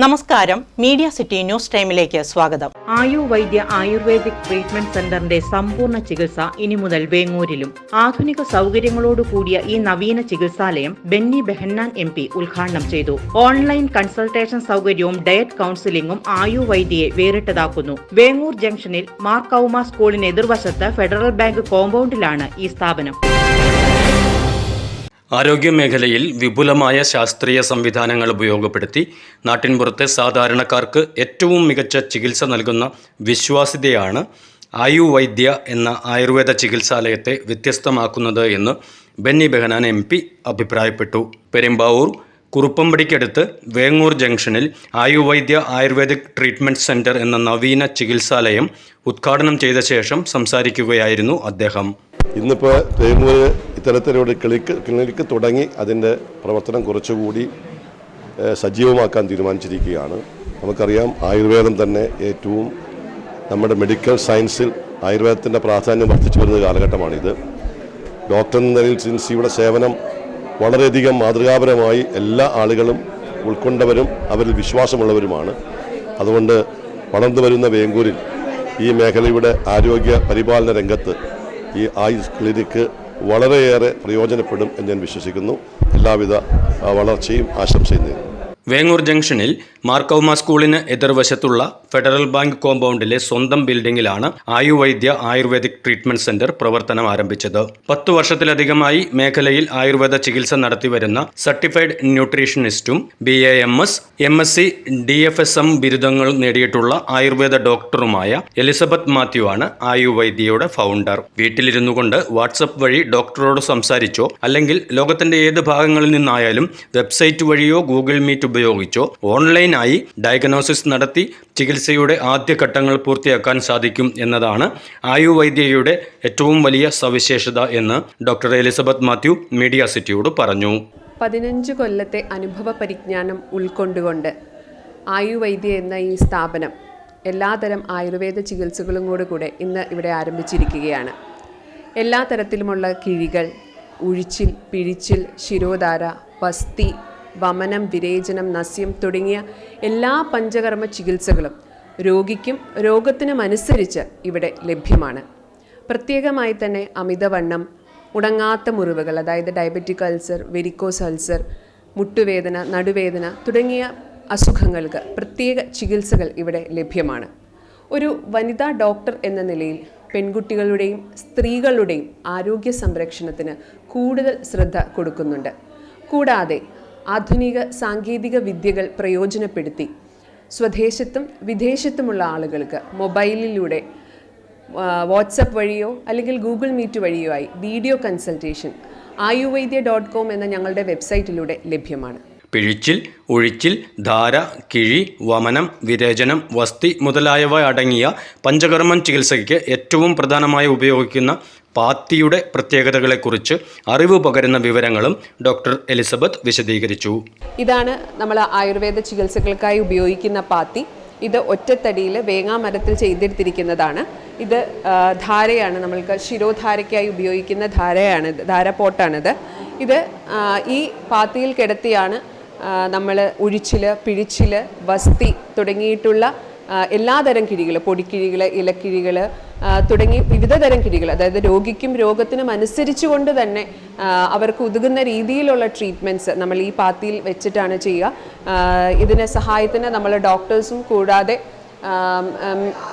നമസ്കാരം. Media city news ടൈമിലേക്ക് സ്വാഗതം. ആയു വൈദ്യ ആയുർവേദിക് ട്രീറ്റ്മെന്റ് സെന്ററിന്റെ സമ്പൂർണ ചികിത്സ ഇനി മുതൽ വേങ്ങൂരിലും. ആധുനിക സൗകര്യങ്ങളോട് കൂടിയ ഈ നവീന ചികിത്സാലയം ബെന്നി ബെഹന്നാൻ എം പി ഉദ്ഘാടനം ചെയ്തു. ഓൺലൈൻ കൺസൾട്ടേഷൻ സൗകര്യവും ഡയറ്റ് കൌൺസിലിംഗും ആയു വൈദ്യയെ വേറിട്ടതാക്കുന്നു. വേങ്ങൂർ ജംഗ്ഷനിൽ മാർക്കൌമ സ്കൂളിന് എതിർവശത്ത് ഫെഡറൽ ബാങ്ക് കോമ്പൗണ്ടിലാണ് ഈ സ്ഥാപനം. ആരോഗ്യമേഖലയിൽ വിപുലമായ ശാസ്ത്രീയ സംവിധാനങ്ങൾ ഉപയോഗപ്പെടുത്തി നാട്ടിൻപുറത്തെ സാധാരണക്കാർക്ക് ഏറ്റവും മികച്ച ചികിത്സ നൽകുന്ന വിശ്വാസ്യതയാണ് ആയു വൈദ്യ എന്ന ആയുർവേദ ചികിത്സാലയത്തെ വ്യത്യസ്തമാക്കുന്നത് എന്ന് ബെന്നി ബെഹനാൻ എം പി അഭിപ്രായപ്പെട്ടു. പെരുമ്പാവൂർ കുറുപ്പമ്പടിക്കടുത്ത് വേങ്ങൂർ ജംഗ്ഷനിൽ ആയുവൈദ്യ ആയുർവേദിക് ട്രീറ്റ്മെന്റ് സെന്റർ എന്ന നവീന ചികിത്സാലയം ഉദ്ഘാടനം ചെയ്ത ശേഷം സംസാരിക്കുകയായിരുന്നു അദ്ദേഹം. ഇന്നിപ്പോൾ ഇത്തരത്തിലൊരു ക്ലിനിക്ക് ക്ലിനിക്ക് തുടങ്ങി അതിന്റെ പ്രവർത്തനം കുറച്ചുകൂടി സജീവമാക്കാൻ തീരുമാനിച്ചിരിക്കുകയാണ്. നമുക്കറിയാം ആയുർവേദം തന്നെ ഏറ്റവും നമ്മുടെ മെഡിക്കൽ സയൻസിൽ ആയുർവേദത്തിന്റെ പ്രാധാന്യം വർദ്ധിച്ചു വരുന്ന കാലഘട്ടമാണിത്. ഡോക്ടർ എന്ന നിലയിൽ സിൻസിയുടെ സേവനം വളരെയധികം മാതൃകാപരമായി എല്ലാ ആളുകളും ഉൾക്കൊണ്ടവരും അവരിൽ വിശ്വാസമുള്ളവരുമാണ്. അതുകൊണ്ട് വളർന്നു വരുന്ന വേങ്കൂരിൽ ഈ മേഖലയുടെ ആരോഗ്യ പരിപാലന രംഗത്ത് ഈ ആയുസ് ക്ലിനിക്ക് വളരെയേറെ പ്രയോജനപ്പെടും എന്ന് ഞാൻ വിശ്വസിക്കുന്നു. എല്ലാവിധ വളർച്ചയും ആശംസയും നേരുന്നു. വേങ്ങൂർ ജംഗ്ഷനിൽ മാർക്കൗമ സ്കൂളിന് എതിർവശത്തുള്ള ഫെഡറൽ ബാങ്ക് കോമ്പൗണ്ടിലെ സ്വന്തം ബിൽഡിംഗിലാണ് ആയുവൈദ്യ ആയുർവേദിക് ട്രീറ്റ്മെന്റ് സെന്റർ പ്രവർത്തനം ആരംഭിച്ചത്. പത്തു വർഷത്തിലധികമായി മേഖലയിൽ ആയുർവേദ ചികിത്സ നടത്തിവരുന്ന certified ന്യൂട്രീഷനിസ്റ്റും B A M S M S C D F S M ബിരുദങ്ങൾ നേടിയിട്ടുള്ള ആയുർവേദ ഡോക്ടറുമായ എലിസബത്ത് മാത്യു ആണ് ആയുവൈദ്യയുടെ ഫൗണ്ടർ. വീട്ടിലിരുന്നു കൊണ്ട് വാട്സപ്പ് വഴി ഡോക്ടറോട് സംസാരിച്ചോ അല്ലെങ്കിൽ ലോകത്തിന്റെ ഏത് ഭാഗങ്ങളിൽ നിന്നായാലും വെബ്സൈറ്റ് വഴിയോ ഗൂഗിൾ മീറ്റ് ഉപയോഗിച്ചോ? ഓൺലൈനായി ഡയഗ്നോസിസ് നടത്തി ചികിത്സയുടെ ആദ്യഘട്ടങ്ങൾ പൂർത്തിയാക്കാൻ സാധിക്കും എന്നതാണ് ആയുർവൈദ്യയുടെ ഏറ്റവും വലിയ സവിശേഷത എന്ന് ഡോക്ടർ എലിസബത്ത് മാത്യു മീഡിയ സിറ്റിയോട് പറഞ്ഞു. പതിനഞ്ച് കൊല്ലത്തെ അനുഭവ പരിജ്ഞാനം ഉൾക്കൊണ്ടുകൊണ്ട് ആയുർവൈദ്യ എന്ന ഈ സ്ഥാപനം എല്ലാതരം ആയുർവേദ ചികിത്സകളും കൂടെ ഇന്ന് ഇവിടെ ആരംഭിച്ചിരിക്കുകയാണ്. എല്ലാ തരത്തിലുമുള്ള കിഴികൾ ഉഴിച്ചിൽ പിഴിച്ചിൽ ശിരോധാര വസ്തി വമനം വിരേചനം നസ്യം തുടങ്ങിയ എല്ലാ പഞ്ചകർമ്മ ചികിത്സകളും രോഗിക്കും രോഗത്തിനുമനുസരിച്ച് ഇവിടെ ലഭ്യമാണ്. പ്രത്യേകമായി തന്നെ അമിതവണ്ണം ഉണങ്ങാത്ത മുറിവുകൾ അതായത് ഡയബറ്റിക് അൾസർ വെരിക്കോസ് അൾസർ മുട്ടുവേദന നടുവേദന തുടങ്ങിയ അസുഖങ്ങൾക്ക് പ്രത്യേക ചികിത്സകൾ ഇവിടെ ലഭ്യമാണ്. ഒരു വനിതാ ഡോക്ടർ എന്ന നിലയിൽ പെൺകുട്ടികളുടെയും സ്ത്രീകളുടെയും ആരോഗ്യ സംരക്ഷണത്തിന് കൂടുതൽ ശ്രദ്ധ കൊടുക്കുന്നുണ്ട്. കൂടാതെ ആധുനിക സാങ്കേതിക വിദ്യകൾ പ്രയോജനപ്പെടുത്തി. സ്വദേശത്തും വിദേശത്തുമുള്ള ആളുകൾക്ക് മൊബൈലിലൂടെ വാട്സപ്പ് വഴിയോ അല്ലെങ്കിൽ ഗൂഗിൾ മീറ്റ് വഴിയോ ആയി video consultation Ayuvaidya dot com എന്ന ഞങ്ങളുടെ വെബ്സൈറ്റിലൂടെ ലഭ്യമാണ്. പിഴിച്ചിൽ ഒഴിച്ചിൽ ധാര കിഴി വമനം വിരേചനം വസ്തി മുതലായവ അടങ്ങിയ പഞ്ചകർമ്മം ചികിത്സയ്ക്ക് ഏറ്റവും പ്രധാനമായി ഉപയോഗിക്കുന്ന പാത്തിയുടെ പ്രത്യേകതകളെക്കുറിച്ച് അറിവ് പകരുന്ന വിവരങ്ങളും ഡോക്ടർ എലിസബത്ത് വിശദീകരിച്ചു. ഇതാണ് നമ്മൾ ആയുർവേദ ചികിത്സകൾക്കായി ഉപയോഗിക്കുന്ന പാത്തി. ഇത് ഒറ്റത്തടിയിൽ വേങ്ങാമരത്തിൽ ചെയ്തെടുത്തിരിക്കുന്നതാണ്. ഇത് ധാരയാണ് നമ്മൾക്ക് ശിരോധാരയ്ക്കായി ഉപയോഗിക്കുന്ന ധാരയാണ് ധാരപ്പോട്ടാണിത് ഇത് ഈ പാത്തിയിൽ കിടത്തിയാണ് നമ്മൾ ഉഴിച്ചിൽ പിഴിച്ചിൽ വസ്തി തുടങ്ങിയിട്ടുള്ള എല്ലാതരം കിഴികൾ പൊടിക്കിഴികൾ ഇലക്കിഴികൾ തുടങ്ങി വിവിധ തരം കിഴികൾ അതായത് രോഗിക്കും രോഗത്തിനും അനുസരിച്ചുകൊണ്ട് തന്നെ അവർക്ക് ഉതുകുന്ന രീതിയിലുള്ള ട്രീറ്റ്മെന്റ്സ് നമ്മൾ ഈ പാത്തിയിൽ വെച്ചിട്ടാണ് ചെയ്യുക. ഇതിനെ സഹായത്തിന് നമ്മൾ ഡോക്ടേഴ്സും കൂടാതെ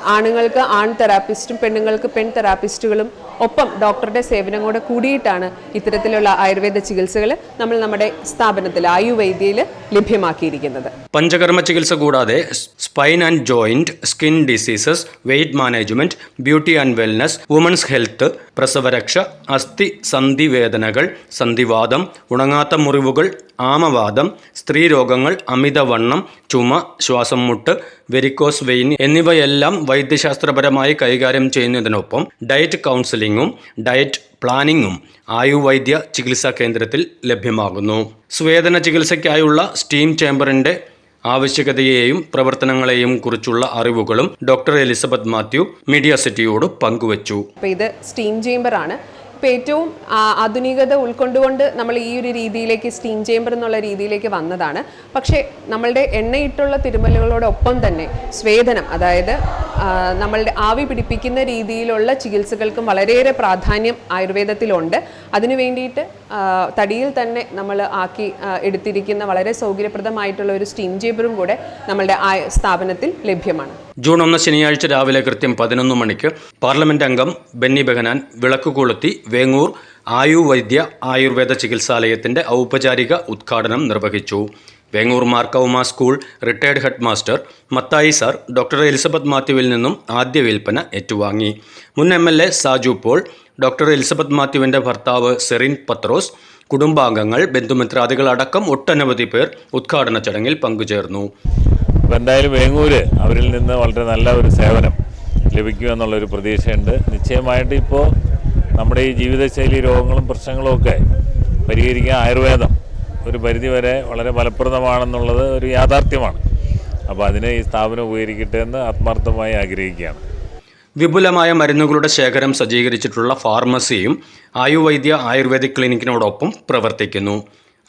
ആണുങ്ങൾക്ക് ആൺ തെറാപ്പിസ്റ്റും പെണ്ണുങ്ങൾക്ക് പെൺ തെറാപ്പിസ്റ്റുകളും ഒപ്പം ഡോക്ടറുടെ സേവനം കൂടെ കൂടിയിട്ടാണ് ഇത്തരത്തിലുള്ള ആയുർവേദ ചികിത്സകൾ നമ്മൾ നമ്മുടെ സ്ഥാപനത്തിൽ ആയുവൈദ്യയിൽ ലഭ്യമാക്കിയിരിക്കുന്നത്. പഞ്ചകർമ്മ ചികിത്സ കൂടാതെ spine and joint skin diseases weight management beauty and wellness women's health പ്രസവരക്ഷ അസ്ഥി സന്ധിവേദനകൾ സന്ധിവാദം ഉണങ്ങാത്ത മുറിവുകൾ ആമവാദം സ്ത്രീരോഗങ്ങൾ അമിതവണ്ണം ചുമ ശ്വാസം മുട്ട് വെരിക്കോസ് വെയിൻ എന്നിവയെല്ലാം വൈദ്യശാസ്ത്രപരമായി കൈകാര്യം ചെയ്യുന്നതിനൊപ്പം ഡയറ്റ് കൗൺസിലിങ്ങും ഡയറ്റ് പ്ലാനിങ്ങും ആയുർവൈദ്യ ചികിത്സാ കേന്ദ്രത്തിൽ ലഭ്യമാകുന്നു. സ്വേദന ചികിത്സയ്ക്കായുള്ള സ്റ്റീം ചേംബറിന്റെ ആവശ്യകതയെയും പ്രവർത്തനങ്ങളെയും കുറിച്ചുള്ള അറിവുകളും ഡോക്ടർ എലിസബത്ത് മാത്യു മീഡിയ സിറ്റിയോട് പങ്കുവച്ചു. ഇത് സ്റ്റീം ചേംബറാണ്. ഇപ്പോൾ ഏറ്റവും ആധുനികത ഉൾക്കൊണ്ടുകൊണ്ട് നമ്മൾ ഈ ഒരു രീതിയിലേക്ക് സ്റ്റീം ചേമ്പർ എന്നുള്ള രീതിയിലേക്ക് വന്നതാണ്. പക്ഷേ നമ്മളുടെ എണ്ണയിട്ടുള്ള തിരുമലുകളോടൊപ്പം തന്നെ സ്വേദനം അതായത് നമ്മളുടെ ആവി പിടിപ്പിക്കുന്ന രീതിയിലുള്ള ചികിത്സകൾക്കും വളരെയേറെ പ്രാധാന്യം ആയുർവേദത്തിലുണ്ട്. അതിനു വേണ്ടിയിട്ട് തടിയിൽ തന്നെ നമ്മൾ ആക്കി എടുത്തിരിക്കുന്ന വളരെ സൗകര്യപ്രദമായിട്ടുള്ള ഒരു സ്റ്റീം ചേമ്പറും കൂടെ നമ്മളുടെ ആ സ്ഥാപനത്തിൽ ലഭ്യമാണ്. ജൂൺ ഒന്ന് ശനിയാഴ്ച രാവിലെ കൃത്യം പതിനൊന്ന് മണിക്ക് പാർലമെന്റ് അംഗം ബെന്നി ബെഹനാൻ വിളക്ക് കൊളുത്തി വേങ്ങൂർ ആയു വൈദ്യ ആയുർവേദ ചികിത്സാലയത്തിന്റെ ഔപചാരിക ഉദ്ഘാടനം നിർവഹിച്ചു. Vengoor Markauma school retired head master Mathai sir doctor Elizabeth മാത്യുവിൽ നിന്നും ആദ്യ വിൽപ്പന ഏറ്റുവാങ്ങി. മുൻ M L A Saju Paul doctor Elizabeth മാത്യുവിന്റെ ഭർത്താവ് സെറിൻ പത്രോസ് കുടുംബാംഗങ്ങൾ ബന്ധുമിത്രാദികൾ അടക്കം ഒട്ടനവധി പേർ ഉദ്ഘാടന ചടങ്ങിൽ പങ്കുചേർന്നു. അപ്പോൾ എന്തായാലും വേങ്ങൂര് അവരിൽ നിന്ന് വളരെ നല്ല ഒരു സേവനം ലഭിക്കുമെന്നുള്ളൊരു പ്രതീക്ഷയുണ്ട്. നിശ്ചയമായിട്ട് ഇപ്പോൾ നമ്മുടെ ഈ ജീവിതശൈലി രോഗങ്ങളും പ്രശ്നങ്ങളും ഒക്കെ പരിഹരിക്കാൻ ആയുർവേദം ഒരു പരിധിവരെ വളരെ ഫലപ്രദമാണെന്നുള്ളത് ഒരു യാഥാർത്ഥ്യമാണ്. അപ്പോൾ അതിനെ ഈ സ്ഥാപനം ഉപകരിക്കട്ടെ എന്ന് ആത്മാർത്ഥമായി ആഗ്രഹിക്കുകയാണ്. വിപുലമായ മരുന്നുകളുടെ ശേഖരം സജ്ജീകരിച്ചിട്ടുള്ള ഫാർമസിയും ആയുവൈദ്യ ആയുർവേദിക് ക്ലിനിക്കിനോടൊപ്പം പ്രവർത്തിക്കുന്നു.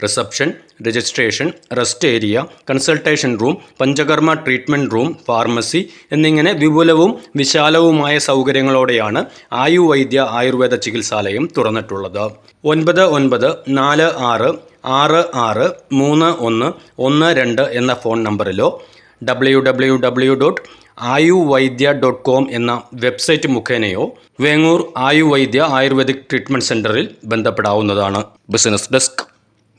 Reception registration rest area consultation room panchakarma treatment room pharmacy എന്നിങ്ങനെ വിപുലവും വിശാലവുമായ സൗകര്യങ്ങളോടെയാണ് ആയുവൈദ്യ ആയുർവേദ ചികിത്സാലയം തുറന്നിട്ടുള്ളത്. ഒൻപത് ഒൻപത് നാല് ആറ് ആറ് ആറ് മൂന്ന് ഒന്ന് ഒന്ന് രണ്ട് എന്ന phone നമ്പറിലോ W W W dot Ayu Vaidya dot com എന്ന വെബ്സൈറ്റ് മുഖേനയോ വേങ്ങൂർ ആയു വൈദ്യ ആയുർവേദിക് ട്രീറ്റ്മെന്റ് സെന്ററിൽ ബന്ധപ്പെടാവുന്നതാണ്. Business desk.